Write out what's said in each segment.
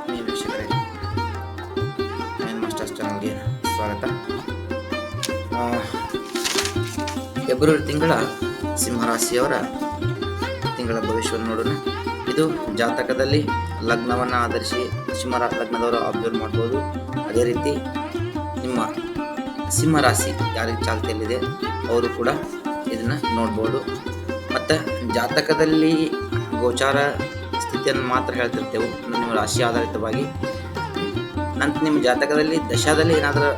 ಆತ್ಮೀಯ ವೀಕ್ಷಕರೇ ಮಾಸ್ಟರ್ಸ್ ಚಾನಲ್ಗೆ ಸ್ವಾಗತ. ಫೆಬ್ರವರಿ ತಿಂಗಳ ಸಿಂಹರಾಶಿಯವರ ತಿಂಗಳ ಭವಿಷ್ಯವನ್ನು ನೋಡೋಣ. ಇದು ಜಾತಕದಲ್ಲಿ ಲಗ್ನವನ್ನು ಆಧರಿಸಿ ಸಿಂಹ ಲಗ್ನದವರು ಅಬ್ಸರ್ವ್ ಮಾಡ್ಬೋದು. ಅದೇ ರೀತಿ ನಿಮ್ಮ ಸಿಂಹರಾಶಿ ಯಾರಿಗೆ ಚಾಲ್ತಿಯಲ್ಲಿದೆ, ಅವರು ಕೂಡ ಇದನ್ನು ನೋಡ್ಬೋದು. ಮತ್ತು ಜಾತಕದಲ್ಲಿ ಗೋಚಾರ ಸ್ಥಿತಿಯನ್ನು ಮಾತ್ರ ಹೇಳ್ತಿರ್ತೇವೆ. ನಿಮ್ಮ ರಾಶಿ ಆಧಾರಿತವಾಗಿ. ನಂತರ ನಿಮ್ಮ ಜಾತಕದಲ್ಲಿ ದಶಾದಲ್ಲಿ ಏನಾದರೂ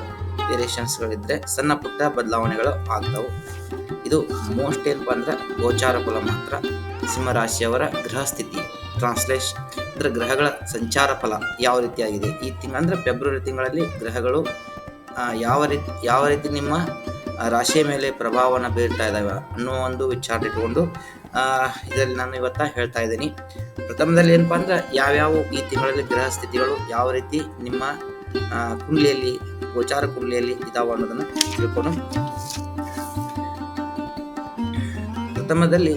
ವೇರಿಯೇಷನ್ಸ್ಗಳಿದ್ದರೆ ಸಣ್ಣ ಪುಟ್ಟ ಬದಲಾವಣೆಗಳು ಆಗ್ತವೆ. ಇದು ಮೋಸ್ಟ್ ಏನಪ್ಪ ಅಂದ್ರೆ ಗೋಚಾರ ಫಲ ಮಾತ್ರ. ಸಿಂಹರಾಶಿಯವರ ಗ್ರಹ ಸ್ಥಿತಿ ಟ್ರಾನ್ಸ್ಲೇಷನ್ ಅಂದರೆ ಗ್ರಹಗಳ ಸಂಚಾರ ಫಲ ಯಾವ ರೀತಿಯಾಗಿದೆ? ಈ ತಿಂಗಳ ಅಂದರೆ ಫೆಬ್ರವರಿ ತಿಂಗಳಲ್ಲಿ ಗ್ರಹಗಳು ಯಾವ ರೀತಿ ಯಾವ ರೀತಿ ನಿಮ್ಮ ರಾಶಿಯ ಮೇಲೆ ಪ್ರಭಾವವನ್ನು ಬೀರ್ತಾ ಇದ್ದಾವೆ ಅನ್ನೋ ಒಂದು ವಿಚಾರ ಇಟ್ಕೊಂಡು ಇದರಲ್ಲಿ ನಾನು ಇವತ್ತ ಹೇಳ್ತಾ ಇದ್ದೀನಿ. ಪ್ರಥಮದಲ್ಲಿ ಏನಪ್ಪ ಅಂದ್ರೆ ಯಾವ್ಯಾವ ಈ ತಿಂಗಳಲ್ಲಿ ಗ್ರಹ ಸ್ಥಿತಿಗಳು ಯಾವ ರೀತಿ ನಿಮ್ಮ ಕುಂಡ್ಲಿಯಲ್ಲಿ, ಗೋಚಾರ ಕುಂಡ್ಲಿಯಲ್ಲಿ ಇದಾವ ಅನ್ನೋದನ್ನು ತಿಳ್ಕೊಂಡು. ಪ್ರಥಮದಲ್ಲಿ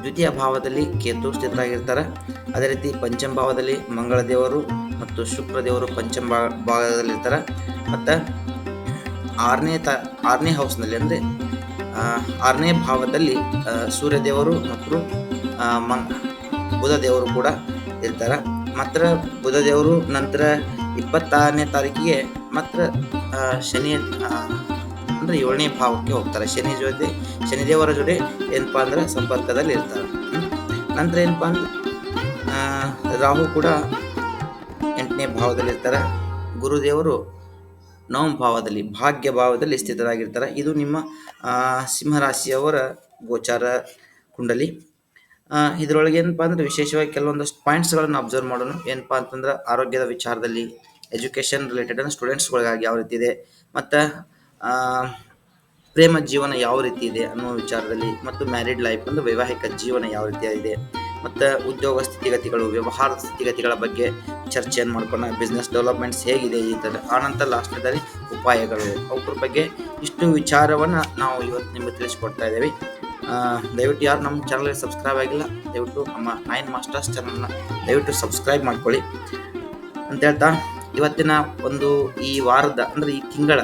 ದ್ವಿತೀಯ ಭಾವದಲ್ಲಿ ಕೇತು ಸ್ಥಿತರಾಗಿರ್ತಾರೆ. ಅದೇ ರೀತಿ ಪಂಚಮ ಭಾವದಲ್ಲಿ ಮಂಗಳ ದೇವರು ಮತ್ತು ಶುಕ್ರ ದೇವರು ಪಂಚಮ ಭಾಗದಲ್ಲಿ ಭಾಗದಲ್ಲಿರ್ತಾರೆ. ಮತ್ತು ಆರನೇ ತ, ಆರನೇ ಹೌಸ್ನಲ್ಲಿ ಅಂದರೆ ಆರನೇ ಭಾವದಲ್ಲಿ ಸೂರ್ಯದೇವರು ಸೂರ್ಯ ದೇವರು ಮತ್ತು ಬುಧ ದೇವರು ಕೂಡ ಇರ್ತಾರೆ. ಮಾತ್ರ ಬುಧ ದೇವರು ನಂತರ ಇಪ್ಪತ್ತಾರನೇ ತಾರೀಕಿಗೆ ಮಾತ್ರ ಶನಿ ಅಂದರೆ ಏಳನೇ ಭಾವಕ್ಕೆ ಹೋಗ್ತಾರೆ. ಶನಿ ಜೊತೆ, ಶನಿದೇವರ ಜೊತೆ ಏನಪ್ಪ ಅಂದ್ರೆ ಸಂಪರ್ಕದಲ್ಲಿ ಇರ್ತಾರೆ. ನಂತರ ಏನಪ್ಪಾ ಅಂದ್ರೆ ರಾಹು ಕೂಡ ಎಂಟನೇ ಭಾವದಲ್ಲಿ ಇರ್ತಾರೆ. ಗುರುದೇವರು ನವಮ ಭಾವದಲ್ಲಿ ಭಾಗ್ಯ ಭಾವದಲ್ಲಿ ಸ್ಥಿತರಾಗಿರ್ತಾರೆ. ಇದು ನಿಮ್ಮ ಸಿಂಹರಾಶಿಯವರ ಗೋಚಾರ ಕುಂಡಲಿ. ಇದರೊಳಗೆ ಏನಪ್ಪ ಅಂದ್ರೆ ವಿಶೇಷವಾಗಿ ಕೆಲವೊಂದಷ್ಟು ಪಾಯಿಂಟ್ಸ್ಗಳನ್ನು ಅಬ್ಸರ್ವ್ ಮಾಡೋಣ. ಏನಪ್ಪಾ ಅಂತಂದ್ರೆ ಆರೋಗ್ಯದ ವಿಚಾರದಲ್ಲಿ ಎಜುಕೇಷನ್ ರಿಲೇಟೆಡ್ ಸ್ಟೂಡೆಂಟ್ಸ್ಗಳಿಗಾಗಿ ಯಾವ ರೀತಿ ಇದೆ, ಮತ್ತು ಪ್ರೇಮ ಜೀವನ ಯಾವ ರೀತಿ ಇದೆ ಅನ್ನೋ ವಿಚಾರದಲ್ಲಿ, ಮತ್ತು ಮ್ಯಾರಿಡ್ ಲೈಫ್ ಅಂದರೆ ವೈವಾಹಿಕ ಜೀವನ ಯಾವ ರೀತಿಯಾಗಿದೆ ಮತ್ತು ಉದ್ಯೋಗ ಸ್ಥಿತಿಗತಿಗಳು, ವ್ಯವಹಾರದ ಸ್ಥಿತಿಗತಿಗಳ ಬಗ್ಗೆ ಚರ್ಚೆಯನ್ನು ಮಾಡ್ಕೊಂಡು ಬಿಸ್ನೆಸ್ ಡೆವಲಪ್ಮೆಂಟ್ಸ್ ಹೇಗಿದೆ ಈ ಥರ ಆನಂತರ ಲಾಸ್ಟ್ನಲ್ಲಿ ಉಪಾಯಗಳು. ಅವ್ರ ಬಗ್ಗೆ ಇಷ್ಟು ವಿಚಾರವನ್ನು ನಾವು ಇವತ್ತು ನಿಮಗೆ ತಿಳಿಸ್ಕೊಡ್ತಾ ಇದ್ದೇವೆ. ದಯವಿಟ್ಟು ಯಾರು ನಮ್ಮ ಚಾನಲ್ಗೆ ಸಬ್ಸ್ಕ್ರೈಬ್ ಆಗಿಲ್ಲ, ದಯವಿಟ್ಟು ನಮ್ಮ ನೈನ್ ಮಾಸ್ಟರ್ಸ್ ಚಾನಲ್ನ ದಯವಿಟ್ಟು ಸಬ್ಸ್ಕ್ರೈಬ್ ಮಾಡ್ಕೊಳ್ಳಿ. ಅಂತ ಹೇಳ್ತಾ, ಇವತ್ತಿನ ಒಂದು ಈ ವಾರದ, ಅಂದರೆ ಈ ತಿಂಗಳ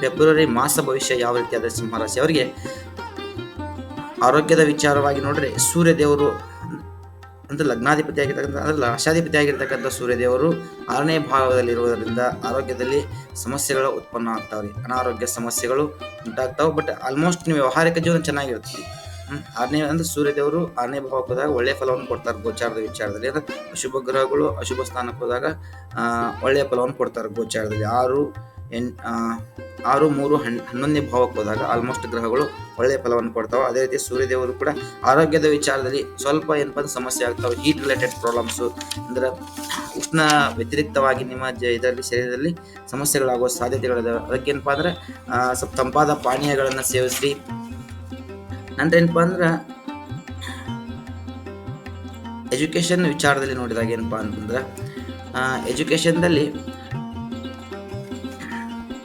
ಫೆಬ್ರವರಿ ಮಾಸ ಭವಿಷ್ಯ ಯಾವ ರೀತಿ ಆದ ಸಿಂಹರಾಶಿ ಅವರಿಗೆ ಆರೋಗ್ಯದ ವಿಚಾರವಾಗಿ ನೋಡ್ರೆ ಸೂರ್ಯದೇವರು ಅಂದರೆ ಲಗ್ನಾಧಿಪತಿ ಆಗಿರ್ತಕ್ಕಂಥ, ಅಂದರೆ ರಾಶಾಧಿಪತಿ ಆಗಿರ್ತಕ್ಕಂಥ ಸೂರ್ಯದೇವರು ಆರನೇ ಭಾಗದಲ್ಲಿರುವುದರಿಂದ ಆರೋಗ್ಯದಲ್ಲಿ ಸಮಸ್ಯೆಗಳು ಉತ್ಪನ್ನ ಆಗ್ತಾವ್ರಿ. ಅನಾರೋಗ್ಯ ಸಮಸ್ಯೆಗಳು ಉಂಟಾಗ್ತಾವೆ. ಬಟ್ ಆಲ್ಮೋಸ್ಟ್ ನೀವು ವ್ಯವಹಾರಿಕ ಜೀವನ ಚೆನ್ನಾಗಿರುತ್ತೆ. ಹ್ಮ್. ಆರನೇ ಅಂದ್ರೆ ಸೂರ್ಯದೇವರು ಆರನೇ ಭಾವಕ್ಕೆ ಹೋದಾಗ ಒಳ್ಳೆಯ ಫಲವನ್ನು ಕೊಡ್ತಾರೆ ಗೋಚಾರದ ವಿಚಾರದಲ್ಲಿ. ಅಂದ್ರೆ ಅಶುಭ ಗ್ರಹಗಳು ಅಶುಭ ಸ್ಥಾನಕ್ಕೆ ಹೋದಾಗ ಒಳ್ಳೆಯ ಫಲವನ್ನು ಕೊಡ್ತಾರೆ ಗೋಚಾರದಲ್ಲಿ. ಆರು ಎನ್ ಆರು, ಮೂರು, ಹನ್, ಹನ್ನೊಂದನೇ ಭಾವಕ್ಕೆ ಹೋದಾಗ ಆಲ್ಮೋಸ್ಟ್ ಗ್ರಹಗಳು ಒಳ್ಳೆಯ ಫಲವನ್ನು ಕೊಡ್ತಾವೆ. ಅದೇ ರೀತಿ ಸೂರ್ಯದೇವರು ಕೂಡ ಆರೋಗ್ಯದ ವಿಚಾರದಲ್ಲಿ ಸ್ವಲ್ಪ ಏನಪ್ಪ ಅಂದ್ರೆ ಸಮಸ್ಯೆ ಆಗ್ತಾವೆ. ಹೀಟ್ ರಿಲೇಟೆಡ್ ಪ್ರಾಬ್ಲಮ್ಸು ಅಂದ್ರೆ ಉಷ್ಣ ವ್ಯತಿರಿಕ್ತವಾಗಿ ನಿಮ್ಮ ಜ, ಇದರಲ್ಲಿ ಶರೀರದಲ್ಲಿ ಸಮಸ್ಯೆಗಳಾಗುವ ಸಾಧ್ಯತೆಗಳಿದಾವೆ. ಅದಕ್ಕೆ ಏನಪ್ಪ ಅಂದ್ರೆ ಸ್ವಲ್ಪ ತಂಪಾದ ಪಾನೀಯಗಳನ್ನು ಸೇವಿಸಿ ನಂತರ ಏನಪ್ಪ ಅಂದ್ರೆ ಎಜುಕೇಷನ್ ವಿಚಾರದಲ್ಲಿ ನೋಡಿದಾಗ ಏನಪ್ಪ ಅಂತಂದ್ರೆ ಎಜುಕೇಷನ್ದಲ್ಲಿ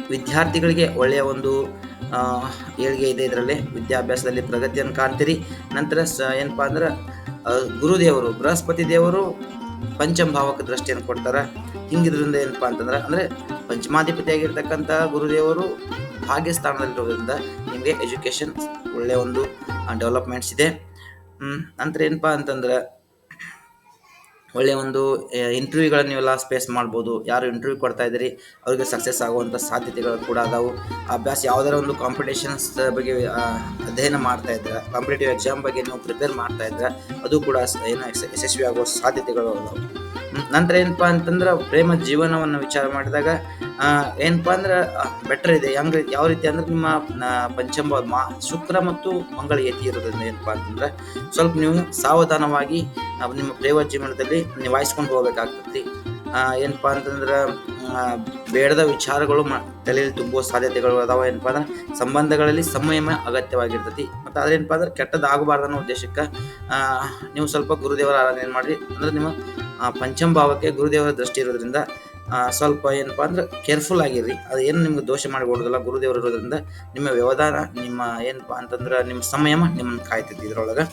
ವಿದ್ಯಾರ್ಥಿಗಳಿಗೆ ಒಳ್ಳೆಯ ಒಂದು ಏಳಿಗೆ ಇದೆ ಇದರಲ್ಲಿ. ವಿದ್ಯಾಭ್ಯಾಸದಲ್ಲಿ ಪ್ರಗತಿಯನ್ನು ಕಾಣ್ತೀರಿ. ನಂತರ ಸ, ಏನಪ್ಪ ಅಂದ್ರೆ ಗುರುದೇವರು, ಬೃಹಸ್ಪತಿ ದೇವರು ಪಂಚಮ ಭಾವಕ್ಕೆ ದೃಷ್ಟಿಯನ್ನು ಕೊಡ್ತಾರೆ. ಹಿಂಗಿದ್ರಿಂದ ಏನಪ್ಪ ಅಂತಂದ್ರೆ, ಅಂದರೆ ಪಂಚಮಾಧಿಪತಿಯಾಗಿರ್ತಕ್ಕಂಥ ಗುರುದೇವರು ಭಾಗ್ಯ ಸ್ಥಾನದಲ್ಲಿರೋದ್ರಿಂದ ನಿಮಗೆ ಎಜುಕೇಷನ್ ಒಳ್ಳೆಯ ಒಂದು ಡೆವಲಪ್ಮೆಂಟ್ಸ್ ಇದೆ. ನಂತರ ಏನಪ್ಪ ಅಂತಂದ್ರೆ ಒಳ್ಳೆಯ ಒಂದು ಇಂಟರ್ವ್ಯೂಗಳನ್ನು ನೀವೆಲ್ಲ ಸ್ಪೇಸ್ ಮಾಡ್ಬೋದು ಯಾರು ಇಂಟರ್ವ್ಯೂ ಕೊಡ್ತಾ ಇದ್ದೀರಿ, ಅವರಿಗೆ ಸಕ್ಸಸ್ ಆಗುವಂಥ ಸಾಧ್ಯತೆಗಳು ಕೂಡ ಅದಾವು ಅಭ್ಯಾಸ ಯಾವುದಾರ ಒಂದು ಕಾಂಪಿಟೇಷನ್ಸ್ ಬಗ್ಗೆ ಅಧ್ಯಯನ ಮಾಡ್ತಾ ಇದ್ದರೆ ಕಾಂಪಿಟೇಟಿವ್ ಎಕ್ಸಾಮ್ ಬಗ್ಗೆ ನೀವು ಪ್ರಿಪೇರ್ ಮಾಡ್ತಾ ಇದ್ರೆ, ಅದು ಕೂಡ ಏನು ಯಶಸ್ವಿ ಆಗುವ ಸಾಧ್ಯತೆಗಳು ಅದಾವು. ನಂತರ ಏನಪ್ಪ ಅಂತಂದ್ರೆ ಪ್ರೇಮ ಜೀವನವನ್ನು ವಿಚಾರ ಮಾಡಿದಾಗ ಏನಪ್ಪ ಅಂದ್ರೆ ಬೆಟರ್ ಇದೆ. ಹೆಂಗ್ ಯಾವ ರೀತಿ ಅಂದ್ರೆ ನಿಮ್ಮ ಪಂಚಮ ಮಾ, ಶುಕ್ರ ಮತ್ತು ಮಂಗಳ ಯತಿ ಇರೋದ್ರಿಂದ ಏನಪ್ಪ ಅಂತಂದ್ರೆ, ಸ್ವಲ್ಪ ನೀವು ಸಾವಧಾನವಾಗಿ ನಿಮ್ಮ ಪ್ರೇಮ ಜೀವನದಲ್ಲಿ ನಿಭಾಯಿಸ್ಕೊಂಡು ಹೋಗ್ಬೇಕಾಗ್ತೈತಿ. ಏನಪ್ಪ ಅಂತಂದ್ರೆ ಬೇಡದ ವಿಚಾರಗಳು ಮ, ತಲೆಯಲ್ಲಿ ತುಂಬುವ ಸಾಧ್ಯತೆಗಳು ಅದಾವ ಏನಪ್ಪ ಅಂದ್ರೆ, ಸಂಬಂಧಗಳಲ್ಲಿ ಸಂಯಮ ಅಗತ್ಯವಾಗಿರ್ತೈತಿ. ಮತ್ತು ಅದೇನಪ್ಪ ಅಂದ್ರೆ ಕೆಟ್ಟದಾಗಬಾರ್ದು ಅನ್ನೋ ಉದ್ದೇಶಕ್ಕೆ ನೀವು ಸ್ವಲ್ಪ ಗುರುದೇವರ ಆರಾಧನೆ ಮಾಡಿರಿ. ಅಂದ್ರೆ ನಿಮ್ಮ ಆ, ಪಂಚಮ ಭಾವಕ್ಕೆ ಗುರುದೇವರ ದೃಷ್ಟಿ ಇರೋದ್ರಿಂದ ಸ್ವಲ್ಪ ಏನಪ್ಪ ಅಂದ್ರೆ ಕೇರ್ಫುಲ್ ಆಗಿರ್ರಿ. ಅದು ಏನು ನಿಮ್ಗೆ ದೋಷ ಮಾಡಿಕೊಡೋದಿಲ್ಲ ಗುರುದೇವರು ಇರೋದ್ರಿಂದ ನಿಮ್ಮ ವ್ಯವಧಾನ ನಿಮ್ಮ ಏನಪ್ಪ ಅಂತಂದ್ರೆ ನಿಮ್ಮ ಸಂಯಮ ನಿಮ್ಮನ್ನು ಕಾಯ್ತೈತಿ ಇದರೊಳಗೆ.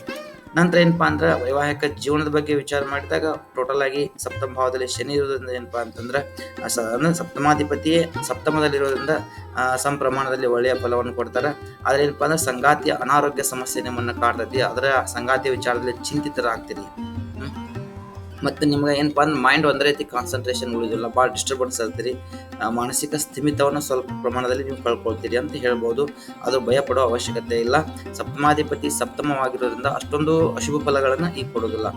ನಂತರ ಏನಪ್ಪಾ ಅಂದ್ರೆ ವೈವಾಹಿಕ ಜೀವನದ ಬಗ್ಗೆ ವಿಚಾರ ಮಾಡಿದಾಗ ಟೋಟಲ್ ಆಗಿ ಸಪ್ತಮ ಭಾವದಲ್ಲಿ ಶನಿ ಇರೋದ್ರಿಂದ ಏನಪ್ಪಾ ಅಂತಂದ್ರೆ ಅಂದ್ರೆ ಸಪ್ತಮಾಧಿಪತಿಯೇ ಸಪ್ತಮದಲ್ಲಿರೋದ್ರಿಂದ ಆ, ಸಮ ಪ್ರಮಾಣದಲ್ಲಿ ಒಳ್ಳೆಯ ಫಲವನ್ನು ಕೊಡ್ತಾರೆ. ಆದ್ರೆ ಏನಪ್ಪಾ ಅಂದ್ರೆ ಸಂಗಾತಿಯ ಅನಾರೋಗ್ಯ ಸಮಸ್ಯೆ ನಿಮ್ಮನ್ನ ಕಾಡ್ತೈತಿ. ಅದರ ಸಂಗಾತಿಯ ವಿಚಾರದಲ್ಲಿ ಚಿಂತಿತರಾಗ್ತೀರಿ. ಮತ್ತೆ ನಿಮ್ಗೆ ಏನಪ್ಪ ಅಂದ್ರೆ ಮೈಂಡ್ ಒಂದೇ ರೀತಿ ಕಾನ್ಸಂಟ್ರೇಷನ್ ಉಳಿದಿಲ್ಲ ಭಾಳ ಡಿಸ್ಟರ್ಬೆನ್ಸ್ ಆಗ್ತೀರಿ. ಮಾನಸಿಕ ಸ್ಥಿಮಿತವನ್ನು ಸ್ವಲ್ಪ ಪ್ರಮಾಣದಲ್ಲಿ ನೀವು ಕಳ್ಕೊಳ್ತೀರಿ ಅಂತ ಹೇಳ್ಬೋದು. ಅದು ಭಯಪಡೋ ಅವಶ್ಯಕತೆ ಇಲ್ಲ. ಸಪ್ತಮಾಧಿಪತಿ ಸಪ್ತಮವಾಗಿರೋದ್ರಿಂದ ಅಷ್ಟೊಂದು ಅಶುಭ ಫಲಗಳನ್ನು ಈ ಕೊಡೋದಿಲ್ಲ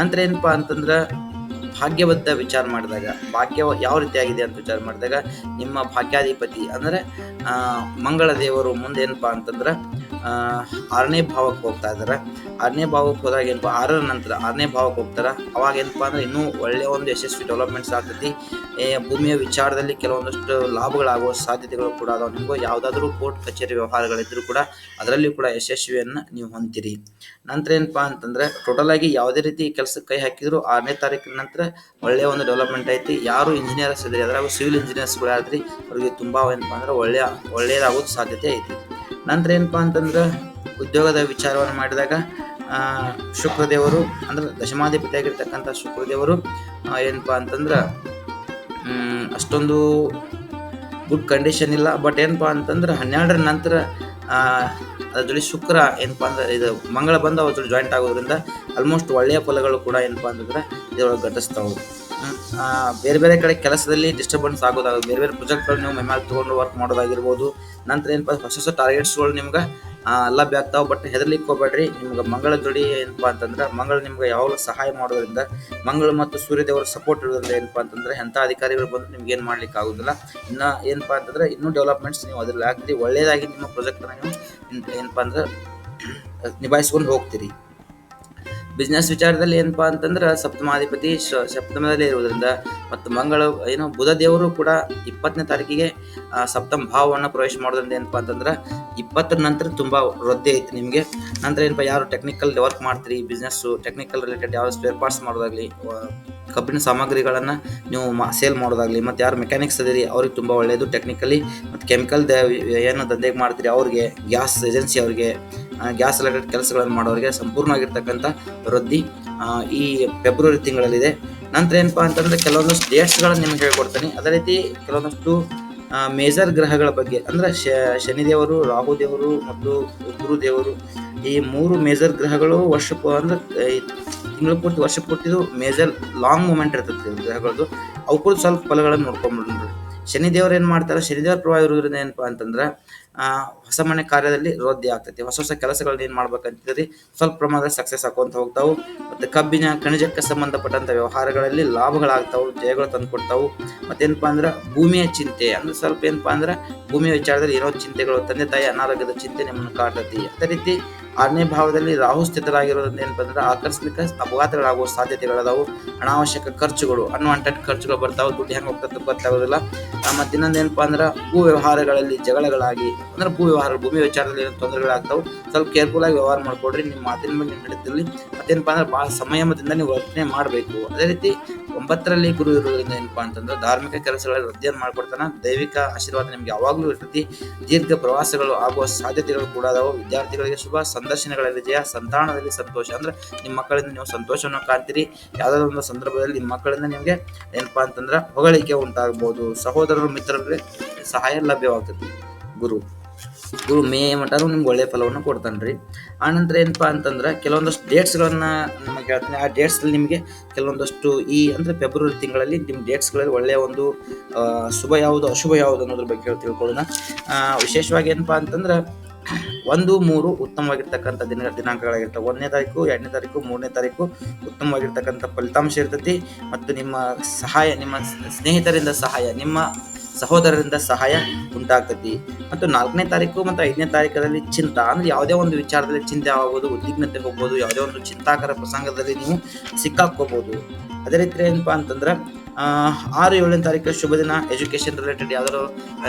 ನಂತರ ಏನಪ್ಪ ಅಂತಂದ್ರೆ ಭಾಗ್ಯವದ್ದ ವಿಚಾರ ಮಾಡಿದಾಗ, ಭಾಗ್ಯ ಯಾವ ರೀತಿಯಾಗಿದೆ ಅಂತ ವಿಚಾರ ಮಾಡಿದಾಗ, ನಿಮ್ಮ ಭಾಗ್ಯಾಧಿಪತಿ ಅಂದರೆ ಮಂಗಳ ದೇವರು ಮುಂದೆ ಏನಪ್ಪಾ ಅಂತಂದ್ರೆ ಆರನೇ ಭಾವಕ್ಕೆ ಹೋಗ್ತಾ ಇದ್ದಾರೆ. ಆರನೇ ಭಾವಕ್ಕೆ ಹೋದಾಗ ಏನಪ್ಪ ಆರರ ನಂತರ ಆರನೇ ಭಾವಕ್ಕೆ ಹೋಗ್ತಾರೆ? ಅವಾಗ ಏನಪ್ಪಾ ಅಂದ್ರೆ ಇನ್ನೂ ಒಳ್ಳೆಯ ಒಂದು ಯಶಸ್ವಿ ಡೆವಲಪ್ಮೆಂಟ್ಸ್ ಆಗ್ತೈತಿ. ಭೂಮಿಯ ವಿಚಾರದಲ್ಲಿ ಕೆಲವೊಂದಷ್ಟು ಲಾಭಗಳಾಗುವ ಸಾಧ್ಯತೆಗಳು ಕೂಡ ಅದಾವ. ನಿಮಗೂ ಯಾವುದಾದ್ರೂ ಕೋರ್ಟ್ ಕಚೇರಿ ವ್ಯವಹಾರಗಳಿದ್ರು ಕೂಡ ಅದರಲ್ಲಿ ಕೂಡ ಯಶಸ್ವಿಯನ್ನು ನೀವು ಹೊಂದಿರಿ ನಂತರ ಏನಪ್ಪಾ ಅಂತಂದ್ರೆ ಟೋಟಲ್ ಆಗಿ ಯಾವುದೇ ರೀತಿ ಕೆಲಸಕ್ಕೆ ಕೈ ಹಾಕಿದ್ರು ಆರನೇ ತಾರೀಕಿನ ನಂತರ ಒಳ್ಳೆಯ ಒಂದು ಡೆವಲಪ್ಮೆಂಟ್ ಐತಿ. ಯಾರು ಇಂಜಿನಿಯರ್ಸ್ ಇದ್ರಿ, ಅದ್ರಾಗ ಸಿವಿಲ್ ಇಂಜಿನಿಯರ್ಸ್ಗಳು ಆದ್ರಿ ಅವ್ರಿಗೆ ತುಂಬಾ ಏನಪ್ಪಾ ಅಂದ್ರೆ ಒಳ್ಳೆಯ ಒಳ್ಳೆಯದಾಗೋದು ಸಾಧ್ಯತೆ ಐತಿ. ನಂತರ ಏನಪ್ಪ ಅಂತಂದ್ರೆ ಉದ್ಯೋಗದ ವಿಚಾರವನ್ನು ಮಾಡಿದಾಗ ಶುಕ್ರದೇವರು ಅಂದ್ರೆ ದಶಮಾಧಿಪತಿ ಆಗಿರ್ತಕ್ಕಂಥ ಶುಕ್ರದೇವರು ಏನಪ್ಪ ಅಂತಂದ್ರೆ ಅಷ್ಟೊಂದು ಗುಡ್ ಕಂಡೀಷನ್ ಇಲ್ಲ. ಬಟ್ ಏನಪ್ಪ ಅಂತಂದ್ರೆ ಹನ್ನೆರಡರ ನಂತರ ಅದ್ರ ಜೊತೆ ಶುಕ್ರ ಏನಪ್ಪಾ ಅಂದ್ರೆ ಇದು ಮಂಗಳ ಬಂದು ಅವ್ರ ಜೊತೆ ಜಾಯಿಂಟ್ ಆಗೋದ್ರಿಂದ ಆಲ್ಮೋಸ್ಟ್ ಒಳ್ಳೆಯ ಫಲಗಳು ಕೂಡ ಏನಪ್ಪಾ ಅಂತಂದ್ರೆ ಇದರೊಳಗೆ ಘಟಿಸ್ತಾವೆ. ಬೇರೆ ಬೇರೆ ಕಡೆ ಕೆಲಸದಲ್ಲಿ ಡಿಸ್ಟರ್ಬೆನ್ಸ್ ಆಗೋದಾಗ ಬೇರೆ ಬೇರೆ ಪ್ರಾಜೆಕ್ಟ್ಗಳು ನೀವು ಮೆಮ್ಯಾಲ್ ತೊಗೊಂಡು ವರ್ಕ್ ಮಾಡೋದಾಗಿರ್ಬೋದು. ನಂತರ ಏನಪ್ಪ ಹೊಸ ಹೊಸ ಟಾರ್ಗೆಟ್ಸ್ಗಳು ನಿಮ್ಗೆ ಲಭ್ಯ ಆಗ್ತಾವೆ ಬಟ್ ಹೆದರ್ಲಿಕ್ಕೆ ಹೋಗ್ಬೇಡ್ರಿ. ನಿಮ್ಗೆ ಮಂಗಳ ಜೋಡಿ ಏನಪ್ಪಾ ಅಂತಂದ್ರೆ, ಮಂಗಳ ನಿಮ್ಗೆ ಯಾವಾಗಲೂ ಸಹಾಯ ಮಾಡೋದ್ರಿಂದ, ಮಂಗಳ ಮತ್ತು ಸೂರ್ಯದೇವರ ಸಪೋರ್ಟ್ ಇರೋದ್ರಿಂದ ಏನಪ್ಪಾ ಅಂತಂದ್ರೆ, ಎಂಥ ಅಧಿಕಾರಿಗಳು ಬಂದು ನಿಮ್ಗೆ ಏನು ಮಾಡ್ಲಿಕ್ಕೆ ಆಗೋದಿಲ್ಲ. ಇನ್ನ ಏನಪ್ಪಾ ಅಂತಂದ್ರೆ, ಇನ್ನೂ ಡೆವಲಪ್ಮೆಂಟ್ಸ್ ನೀವು ಅದ್ರಲ್ಲಿ ಆಗ್ತೀರಿ ಒಳ್ಳೆಯದಾಗಿ ನಿಮ್ಮ ಪ್ರಾಜೆಕ್ಟನ್ನು ನೀವು, ಏನಪ್ಪಾ ಅಂದ್ರೆ, ನಿಭಾಯಿಸ್ಕೊಂಡು ಹೋಗ್ತೀರಿ. ಬಿಸ್ನೆಸ್ ವಿಚಾರದಲ್ಲಿ ಏನಪ್ಪ ಅಂತಂದ್ರೆ ಸಪ್ತಮಾಧಿಪತಿ ಶ- ಸಪ್ತಮದಲ್ಲೇ ಇರುವುದರಿಂದ ಮತ್ತು ಮಂಗಳ, ಏನು ಬುಧ ದೇವರು ಕೂಡ ಇಪ್ಪತ್ತನೇ ತಾರೀಕಿಗೆ ಸಪ್ತಮ ಭಾವವನ್ನು ಪ್ರವೇಶ ಮಾಡೋದ್ರಿಂದ ಏನಪ್ಪ ಅಂತಂದ್ರೆ ಇಪ್ಪತ್ತರ ನಂತರ ತುಂಬ ವೃದ್ಧಿ ಐತೆ ನಿಮಗೆ. ನಂತರ ಏನಪ್ಪ, ಯಾರು ಟೆಕ್ನಿಕಲ್ ವರ್ಕ್ ಮಾಡ್ತೀರಿ ಬಿಸ್ನೆಸ್ಸು ಟೆಕ್ನಿಕಲ್ ರಿಲೇಟೆಡ್ ಯಾವ ಸ್ಪೇರ್ ಪಾರ್ಟ್ಸ್ ಮಾಡೋದಾಗಲಿ ಕಬ್ಬಿಣ ಸಾಮಗ್ರಿಗಳನ್ನು ನೀವು ಸೇಲ್ ಮಾಡೋದಾಗಲಿ, ಮತ್ತು ಯಾರು ಮೆಕ್ಯಾನಿಕ್ಸ್ ಅದೀರಿ, ಅವ್ರಿಗೆ ತುಂಬ ಒಳ್ಳೆಯದು ಟೆಕ್ನಿಕಲಿ ಮತ್ತು ಕೆಮಿಕಲ್ ಏನು ದಂಧೆಗೆ ಮಾಡ್ತೀರಿ, ಅವ್ರಿಗೆ ಗ್ಯಾಸ್ ಏಜೆನ್ಸಿ ಅವ್ರಿಗೆ ಗ್ಯಾಸ್ ರಿಲೇಟೆಡ್ ಕೆಲಸಗಳನ್ನು ಮಾಡೋರಿಗೆ ಸಂಪೂರ್ಣವಾಗಿರ್ತಕ್ಕಂಥ ವೃದ್ಧಿ ಈ ಫೆಬ್ರವರಿ ತಿಂಗಳಲ್ಲಿದೆ. ನಂತರ ಏನಪ್ಪಾ ಅಂತಂದ್ರೆ ಕೆಲವೊಂದಷ್ಟು ಡೇಟ್ಸ್ಗಳನ್ನು ನಿಮ್ಗೆ ಹೇಳ್ಕೊಡ್ತೀನಿ. ಅದೇ ರೀತಿ ಕೆಲವೊಂದಷ್ಟು ಮೇಜರ್ ಗ್ರಹಗಳ ಬಗ್ಗೆ, ಅಂದ್ರೆ ಶ- ಶನಿದೇವರು, ರಾಹುದೇವರು ಮತ್ತು ಗುರು ದೇವರು ಈ ಮೂರು ಮೇಜರ್ ಗ್ರಹಗಳು ವರ್ಷ ಅಂದ್ರೆ ತಿಂಗಳ ಪೂರ್ತಿ, ವರ್ಷ ಪೂರ್ತಿದು ಮೇಜರ್ ಲಾಂಗ್ ಮೂಮೆಂಟ್ ಇರ್ತೈತಿ ಗ್ರಹಗಳದ್ದು ಕೂಡ ಸ್ವಲ್ಪ ಫಲಗಳನ್ನು ನೋಡ್ಕೊಂಡ್ಬಿಡ್ರಿ ಶನಿದೇವ್ರು ಏನು ಮಾಡ್ತಾರೆ? ಶನಿದೇವ್ರ ಪ್ರಭಾವ ಇರೋದ್ರಿಂದ ಏನಪ್ಪ ಅಂತಂದ್ರೆ ಆ, ಹೊಸ ಮನೆ ಕಾರ್ಯದಲ್ಲಿ ವೃದ್ಧಿ ಆಗ್ತೈತಿ. ಹೊಸ ಹೊಸ ಕೆಲಸಗಳನ್ನ ಏನ್ ಮಾಡ್ಬೇಕಂತಿದ್ರಿ ಸ್ವಲ್ಪ ಪ್ರಮಾಣದಲ್ಲಿ ಸಕ್ಸಸ್ ಆಕೊಂತ ಹೋಗ್ತಾವು. ಮತ್ತೆ ಕಬ್ಬಿನ ಖನಿಜಕ್ಕೆ ಸಂಬಂಧಪಟ್ಟಂತ ವ್ಯವಹಾರಗಳಲ್ಲಿ ಲಾಭಗಳಾಗ್ತಾವು ಜಯಗಳು ತಂದು ಕೊಡ್ತಾವು ಮತ್ತೇನಪ್ಪ ಅಂದ್ರೆ ಭೂಮಿಯ ಚಿಂತೆ. ಅಂದ್ರೆ ಸ್ವಲ್ಪ ಏನಪ್ಪಾ ಅಂದ್ರೆ ಭೂಮಿಯ ವಿಚಾರದಲ್ಲಿ ಏನೋ ಚಿಂತೆಗಳು ತಂದೆ ತಾಯಿ ಅನಾರೋಗ್ಯದ ಚಿಂತೆ ನಿಮ್ಮನ್ನು ಕಾಡ್ತೈತಿ. ಅದೇ ರೀತಿ ಆರನೇ ಭಾವದಲ್ಲಿ ರಾಹು ಸ್ಥಿತರಾಗಿರೋದ್ರಿಂದ ಏನಪ್ಪ ಅಂದ್ರೆ ಆಕಸ್ಮಿಕ ಅಪಘಾತಗಳಾಗುವ ಸಾಧ್ಯತೆಗಳದಾವು. ಅನಾವಶ್ಯಕ ಖರ್ಚುಗಳು ಅನ್ವಾಂಟೆಡ್ ಖರ್ಚುಗಳು ಬರ್ತಾವೆ. ದುಡ್ಡು ಹೆಂಗೆ ಹೋಗ್ತದೆ ಗೊತ್ತಾಗೋದಿಲ್ಲ. ಮತ್ತೆ ಇನ್ನೊಂದು ಏನಪ್ಪಾ ಅಂದ್ರೆ ಭೂ ವ್ಯವಹಾರಗಳಲ್ಲಿ ಜಗಳಗಳಾಗಿ ಅಂದ್ರೆ ಭೂ ವ್ಯವಹಾರ, ಭೂಮಿ ವಿಚಾರದಲ್ಲಿ ಏನೋ ತೊಂದರೆಗಳಾಗ್ತಾವೆ ಸ್ವಲ್ಪ ಕೇರ್ಫುಲ್ ಆಗಿ ವ್ಯವಹಾರ ಮಾಡ್ಕೊಡ್ರಿ ನಿಮ್ಮ ಮಾತಿನ ಬಗ್ಗೆ ನಡೆದಲ್ಲಿ ಮತ್ತೇನಪ್ಪ ಅಂದ್ರೆ ಭಾಳ ಸಂಯಮದಿಂದ ನೀವು ವರ್ತನೆ ಮಾಡಬೇಕು. ಅದೇ ರೀತಿ ಒಂಬತ್ತರಲ್ಲಿ ಗುರು ಇರೋದ್ರಿಂದ ಏನಪ್ಪಾ ಅಂತಂದ್ರೆ ಧಾರ್ಮಿಕ ಕೆಲಸಗಳಲ್ಲಿ ವೃದ್ಧಿಯನ್ನು ಮಾಡ್ಕೊಡ್ತಾನೆ. ದೈವಿಕ ಆಶೀರ್ವಾದ ನಿಮ್ಗೆ ಯಾವಾಗಲೂ ಇರ್ತೈತಿ. ದೀರ್ಘ ಪ್ರವಾಸಗಳು ಆಗುವ ಸಾಧ್ಯತೆಗಳು ಕೂಡ ಅದಾವೆ. ವಿದ್ಯಾರ್ಥಿಗಳಿಗೆ ಶುಭ, ಸಂದರ್ಶನಗಳಲ್ಲಿ ಜಯ, ಸಂತಾನದಲ್ಲಿ ಸಂತೋಷ. ಅಂದ್ರೆ ನಿಮ್ಮ ಮಕ್ಕಳಿಂದ ನೀವು ಸಂತೋಷವನ್ನು ಕಾಣ್ತೀರಿ. ಯಾವುದಾದ್ರು ಒಂದು ಸಂದರ್ಭದಲ್ಲಿ ನಿಮ್ಮ ಮಕ್ಕಳಿಂದ ನಿಮಗೆ ಏನಪ್ಪಾ ಅಂತಂದ್ರೆ ಹೊಗಳಿಕೆ ಉಂಟಾಗಬಹುದು ಸಹೋದರರು, ಮಿತ್ರರಿಗೆ ಸಹಾಯ ಲಭ್ಯವಾಗ್ತದೆ. ಗುರು. ಗುರು ಮೇ ಮಟನು ನಿಮ್ಗೆ ಒಳ್ಳೆಯ ಫಲವನ್ನು ಕೊಡ್ತಾನೆ ರೀ. ಆನಂತರ ಏನಪ್ಪ ಅಂತಂದ್ರೆ ಕೆಲವೊಂದಷ್ಟು ಡೇಟ್ಸ್ಗಳನ್ನು ನಿಮಗೆ ಹೇಳ್ತೀನಿ ಆ ಡೇಟ್ಸಲ್ಲಿ ನಿಮಗೆ ಕೆಲವೊಂದಷ್ಟು ಈ ಅಂದರೆ ಫೆಬ್ರವರಿ ತಿಂಗಳಲ್ಲಿ ನಿಮ್ಮ ಡೇಟ್ಸ್ಗಳಲ್ಲಿ ಒಳ್ಳೆಯ ಒಂದು ಶುಭ ಯಾವುದು, ಅಶುಭ ಯಾವುದು ಅನ್ನೋದ್ರ ಬಗ್ಗೆ ಹೇಳಿ ತಿಳ್ಕೊಳ್ಳೋಣ. ವಿಶೇಷವಾಗಿ ಏನಪ್ಪ ಅಂತಂದ್ರೆ ಒಂದು, ಮೂರು ಉತ್ತಮವಾಗಿರ್ತಕ್ಕಂಥ ದಿನ ದಿನಾಂಕಗಳಾಗಿರ್ತವೆ. ಒಂದನೇ ತಾರೀಕು, ಎರಡನೇ ತಾರೀಕು, ಮೂರನೇ ತಾರೀಕು ಉತ್ತಮವಾಗಿರ್ತಕ್ಕಂಥ ಫಲಿತಾಂಶ ಇರ್ತೈತಿ. ಮತ್ತು ನಿಮ್ಮ ಸಹಾಯ, ನಿಮ್ಮ ಸ್ನೇಹಿತರಿಂದ ಸಹಾಯ, ನಿಮ್ಮ ಸಹೋದರರಿಂದ ಸಹಾಯ ಉಂಟಾಗ್ತೈತಿ. ಮತ್ತು ನಾಲ್ಕನೇ ತಾರೀಕು ಮತ್ತು ಐದನೇ ತಾರೀಕಲ್ಲಿ ಚಿಂತ ಅಂದ್ರೆ ಯಾವುದೇ ಒಂದು ವಿಚಾರದಲ್ಲಿ ಚಿಂತೆ ಆಗ್ಬೋದು, ಉದ್ವಿಗ್ನತೆ ಹೋಗ್ಬೋದು, ಯಾವುದೇ ಒಂದು ಚಿಂತಾಕರ ಪ್ರಸಂಗದಲ್ಲಿ ನೀವು ಸಿಕ್ಕಾಕ್ಕೋಬೋದು. ಅದೇ ರೀತಿ ಏನಪ್ಪಾ ಅಂತಂದ್ರೆ ಆರು ಏಳನೇ ತಾರೀಕು ಶುಭ ದಿನ. ಎಜುಕೇಶನ್ ರಿಲೇಟೆಡ್ ಯಾವ್ದಾದ್ರು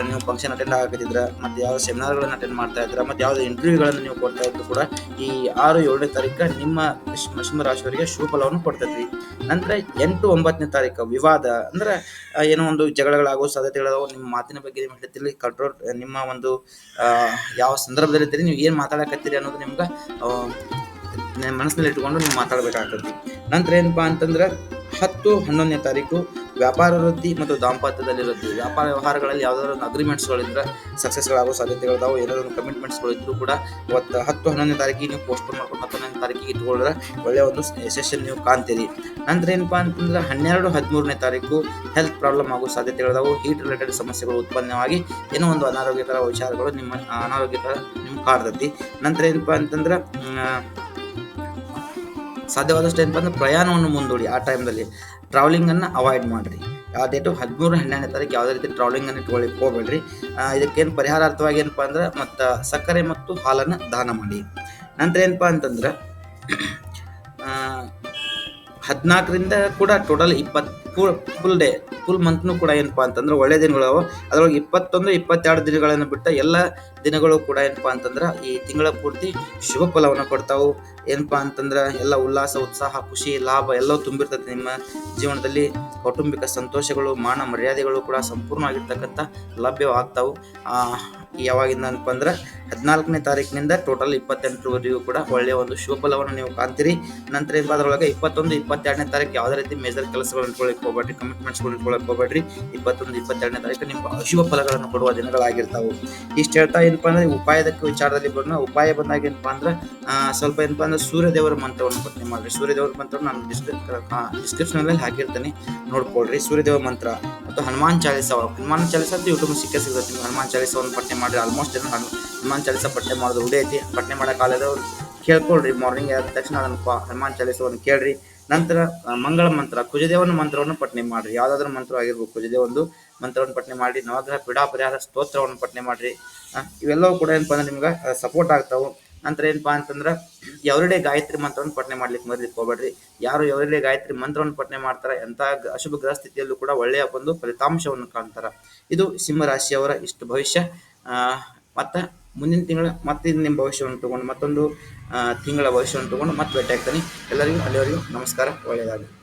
ನೀವು ಫಂಕ್ಷನ್ ಅಟೆಂಡ್ ಆಗತ್ತಿದ್ರ ಮತ್ತೆ ಯಾವ ಸೆಮಿನಾರ್ಗಳನ್ನು ಅಟೆಂಡ್ ಮಾಡ್ತಾ ಇದ್ರ, ಮತ್ತು ಯಾವುದೇ ಇಂಟರ್ವ್ಯೂಗಳನ್ನು ನೀವು ಕೊಡ್ತಾ ಇದ್ರು ಕೂಡ, ಈ ಆರು ಏಳನೇ ತಾರೀಕು ನಿಮ್ಮ ಮಶಿಮ ರಾಶಿಯವರಿಗೆ ಶುಭ ಫಲವನ್ನು ಕೊಡ್ತೈತಿ. ನಂತರ ಎಂಟು ಒಂಬತ್ತನೇ ತಾರೀಕು ವಿವಾದ. ಅಂದ್ರೆ ಏನೋ ಒಂದು ಜಗಳಗಳಾಗೋ ಸಾಧ್ಯತೆಗಳಾಗೋ, ನಿಮ್ಮ ಮಾತಿನ ಬಗ್ಗೆ ನಿಮ್ಮ ಹೇಳ್ತೀರಿ ಕಂಟ್ರೋಲ್ ನಿಮ್ಮ ಒಂದು ಯಾವ ಸಂದರ್ಭದಲ್ಲಿ ನೀವು ಏನು ಮಾತಾಡಕತ್ತೀರಿ ಅನ್ನೋದು ನಿಮ್ಗೆ ಮನಸ್ಸಿನಲ್ಲಿ ಇಟ್ಕೊಂಡು ನೀವು ಮಾತಾಡಬೇಕಾಗ್ತದೆ ನಂತರ ಏನಪ್ಪಾ ಅಂತಂದ್ರೆ, ಹತ್ತು ಹನ್ನೊಂದನೇ ತಾರೀಕು ವ್ಯಾಪಾರ ವೃದ್ಧಿ ಮತ್ತು ದಾಂಪತ್ಯದಲ್ಲಿ ವೃದ್ಧಿ ವ್ಯಾಪಾರ ವ್ಯವಹಾರಗಳಲ್ಲಿ ಯಾವುದಾದ್ರು ಒಂದು ಅಗ್ರಿಮೆಂಟ್ಸ್ಗಳಿದ್ರೆ ಸಕ್ಸಸ್ಗಳಾಗೋ ಸಾಧ್ಯತೆಗಳಿದಾವೆ ಏನಾದ್ರು ಒಂದು ಕಮಿಟ್ಮೆಂಟ್ಸ್ಗಳು ಇದ್ರೂ ಕೂಡ ಇವತ್ತು ಹತ್ತು, ಹನ್ನೊಂದನೇ ತಾರೀಕಿಗೆ ನೀವು ಪೋಸ್ಟ್ಪೋನ್ ಮಾಡ್ಕೊಂಡು ಹತ್ತೊಂದನೇ ಹನ್ನೊಂದನೇ ತಾರೀಕಿಗೆ ಇಟ್ಕೊಂಡ್ರೆ ಒಳ್ಳೆಯ ಒಂದು ಯಶಸ್ಸನ್ನು ನೀವು ಕಾಣ್ತೀರಿ. ನಂತರ ಏನಪ್ಪಾ ಅಂತಂದ್ರೆ ಹನ್ನೆರಡು, ಹದಿಮೂರನೇ ತಾರೀಕು ಹೆಲ್ತ್ ಪ್ರಾಬ್ಲಮ್ ಆಗೋ ಸಾಧ್ಯತೆಗಳಿದಾವೆ ಹೀಟ್ ರಿಲೇಟೆಡ್ ಸಮಸ್ಯೆಗಳು ಉತ್ಪನ್ನವಾಗಿ ಏನೋ ಒಂದು ಅನಾರೋಗ್ಯಕರ ವಿಚಾರಗಳು ನಿಮ್ಮ ಅನಾರೋಗ್ಯಕರ ನಿಮ್ಗೆ ಕಾಡ್ತೈತಿ ನಂತರ ಏನಪ್ಪಾ ಅಂತಂದ್ರೆ ಸಾಧ್ಯವಾದಷ್ಟು ಏನಪ್ಪ ಅಂದ್ರೆ ಪ್ರಯಾಣವನ್ನು ಮುಂದೂಡಿ ಆ ಟೈಮ್ದಲ್ಲಿ ಟ್ರಾವೆಲಿಂಗನ್ನು ಅವಾಯ್ಡ್ ಮಾಡಿರಿ. ಯಾವ ಡೇಟು ಹದಿಮೂರು ಹನ್ನೆರಡನೇ ತಾರೀಕು ಯಾವುದೇ ರೀತಿ ಟ್ರಾವೆಲಿಂಗನ್ನು ಇಟ್ಕೊಳ್ಳಿಕ್ಕೆ ಹೋಗ್ಬೇಡ್ರಿ. ಆ, ಇದಕ್ಕೇನು ಪರಿಹಾರಾರ್ಥವಾಗಿ ಏನಪ್ಪ ಅಂದ್ರೆ ಮತ್ತು ಸಕ್ಕರೆ ಮತ್ತು ಹಾಲನ್ನು ದಾನ ಮಾಡಿ. ನಂತರ ಏನಪ್ಪ ಅಂತಂದ್ರೆ ಹದಿನಾಲ್ಕರಿಂದ ಕೂಡ ಟೋಟಲ್ ಇಪ್ಪತ್ತು ಫುಲ್ ಫುಲ್ ಡೇ ಫುಲ್ ಮಂತ್ನು ಕೂಡ ಏನಪ್ಪಾ ಅಂತಂದ್ರೆ ಒಳ್ಳೆ ದಿನಗಳು ಅದರೊಳಗೆ ಇಪ್ಪತ್ತೊಂದು ಇಪ್ಪತ್ತೆರಡು ದಿನಗಳನ್ನು ಬಿಟ್ಟ ಎಲ್ಲ ದಿನಗಳು ಕೂಡ ಏನಪ್ಪಾ ಅಂತಂದ್ರೆ ಈ ತಿಂಗಳ ಪೂರ್ತಿ ಶುಭ ಫಲವನ್ನು ಕೊಡ್ತಾವು. ಏನಪ್ಪಾ ಅಂತಂದ್ರೆ ಎಲ್ಲ ಉಲ್ಲಾಸ ಉತ್ಸಾಹ ಖುಷಿ ಲಾಭ ಎಲ್ಲವೂ ತುಂಬಿರ್ತದೆ ನಿಮ್ಮ ಜೀವನದಲ್ಲಿ. ಕೌಟುಂಬಿಕ ಸಂತೋಷಗಳು ಮಾನ ಮರ್ಯಾದೆಗಳು ಕೂಡ ಸಂಪೂರ್ಣವಾಗಿರ್ತಕ್ಕಂಥ ಲಭ್ಯವಾಗ್ತಾವು. ಆ, ಯಾವಾಗಿಂದ ಅಂತಂದ್ರೆ ಹದಿನಾಲ್ಕನೇ ತಾರೀಕಿನಿಂದ ಟೋಟಲ್ ಇಪ್ಪತ್ತೆಂಟರವರೆಗೂ ಕೂಡ ಒಳ್ಳೆಯ ಒಂದು ಶುಭ ಫಲವನ್ನು ನೀವು ಕಾಣ್ತೀರಿ. ನಂತರ ಏನು ಅದರೊಳಗೆ ಇಪ್ಪತ್ತೊಂದು, ಇಪ್ಪತ್ತೆರಡನೇ ತಾರೀಕು ಯಾವುದೇ ರೀತಿ ಮೇಜರ್ ಕೆಲಸಗಳನ್ನು ಇಟ್ಕೊಳಕ್ಕೆ ಹೋಗ್ಬೇಡ್ರಿ ಕಮಿಟ್ಮೆಂಟ್ಸ್ಗಳು ಇಟ್ಕೊಳ್ಳೋಕೆ ಹೋಗ್ಬೇಡ್ರಿ. ಇಪ್ಪತ್ತೊಂದು, ಇಪ್ಪತ್ತೆರಡನೇ ತಾರೀಕು ನಿಮ್ಮ ಅಶುಭ ಫಲಗಳನ್ನು ಕೊಡುವ ದಿನಗಳಾಗಿರ್ತಾವೆ. ಇಷ್ಟು ಹೇಳ್ತಾ ಏನಪ್ಪ ಅಂದ್ರೆ ಉಪಾಯದಕ್ಕೆ ವಿಚಾರದಲ್ಲಿ ಬರೋಣ ಉಪಾಯ ಬಂದಾಗ ಏನಪ್ಪ ಅಂದ್ರೆ ಸ್ವಲ್ಪ ಏನಪ್ಪ ಅಂದ್ರೆ ಸೂರ್ಯದೇವರ ಮಂತ್ರವನ್ನು ಪಠನೆ ಮಾಡ್ರಿ. ಸೂರ್ಯದೇವರ ಮಂತ್ರ ನಾನು ಡಿಸ್ಕ್ರಿಪ್ಷನ್ ಅಲ್ಲಿ ಹಾಕಿರ್ತೀನಿ. ನೋಡ್ಕೊಳ್ರಿ, ಸೂರ್ಯದೇವ ಮಂತ್ರ ಮತ್ತು ಹನುಮಾನ್ ಚಾಲಿಸ ಹನುಮಾನ್ ಚಾಲಿಸ ಅಂತ ಯೂಟ್ಯೂಬ್ ಸಿಕ್ಕ ಸಿಗುತ್ತೆ ಹನುಮಾನ್ ಚಾಲೀಸವನ್ನು ಚಾಲಿಸವನ್ನು ಪಠನೆ ಮಾಡಿ ಆಲ್ಮೋಸ್ಟ್ ಜನ ಹನು- ಹನುಮಾನ್ ಚಾಲಿಸ ಪಟ್ಟೆ ಮಾಡೋದು ಉಡೈತಿ ಮಾಡೋ ಕಾಲದವ್ರು ಕೇಳ್ಕೊಳ್ರಿ ಮಾರ್ನಿಂಗ್ ಆದ ತಕ್ಷಣ ಅದನ್ನು ಹನುಮಾನ್ ಚಾಲೀಸವನ್ನು ಕೇಳ್ರಿ. ನಂತರ ಮಂಗಳ ಮಂತ್ರ, ಕುಜದೇವನ ಮಂತ್ರವನ್ನು ಪಠನೆ ಮಾಡ್ರಿ. ಯಾವುದಾದ್ರೂ ಮಂತ್ರ ಆಗಿರ್ಬೋದು ಕುಜದೇವೊಂದು ಮಂತ್ರವನ್ನು ಪಠನೆ ಮಾಡಿ ನವಗ್ರಹ ಪೀಡಾ ಪರಿಹಾರ ಸ್ತೋತ್ರವನ್ನು ಪಠನೆ ಮಾಡ್ರಿ. ಇವೆಲ್ಲವೂ ಕೂಡ ಏನಪ್ಪ ಅಂದ್ರೆ ನಿಮ್ಗೆ ಸಪೋರ್ಟ್ ಆಗ್ತಾವು. ನಂತರ ಏನಪ್ಪಾ ಅಂತಂದ್ರೆ ಎವ್ರಿಡೇ ಗಾಯತ್ರಿ ಮಂತ್ರವನ್ನು ಪಠನೆ ಮಾಡ್ಲಿಕ್ಕೆ ಮರಿಲಿಕ್ಕೆ ಹೋಗ್ಬೇಡ್ರಿ. ಯಾರು ಎವ್ರಿಡೇ ಗಾಯತ್ರಿ ಮಂತ್ರವನ್ನು ಪಠನೆ ಮಾಡ್ತಾರೆ ಎಂತ ಅಶುಭ ಗ್ರಹ ಸ್ಥಿತಿಯಲ್ಲೂ ಕೂಡ ಒಳ್ಳೆಯ ಒಂದು ಫಲಿತಾಂಶವನ್ನು ಕಾಣ್ತಾರೆ. ಇದು ಸಿಂಹ ರಾಶಿಯವರ ಇಷ್ಟು ಭವಿಷ್ಯ. ಮತ್ತೆ ಮುಂದಿನ ತಿಂಗಳ ಮತ್ತೆ ನಿಮ್ಮ ಭವಿಷ್ಯವನ್ನು ತಗೊಂಡು ಮತ್ತೊಂದು ತಿಂಗಳ ಭವಿಷ್ಯವನ್ನು ತಗೊಂಡು ಮತ್ತೆ ಭೇಟಿ ಆಗ್ತೀನಿ ಎಲ್ಲರಿಗೂ, ಅಲ್ಲಿವರೆಗೂ ನಮಸ್ಕಾರ, ಒಳ್ಳೆಯದಾಗಲಿ.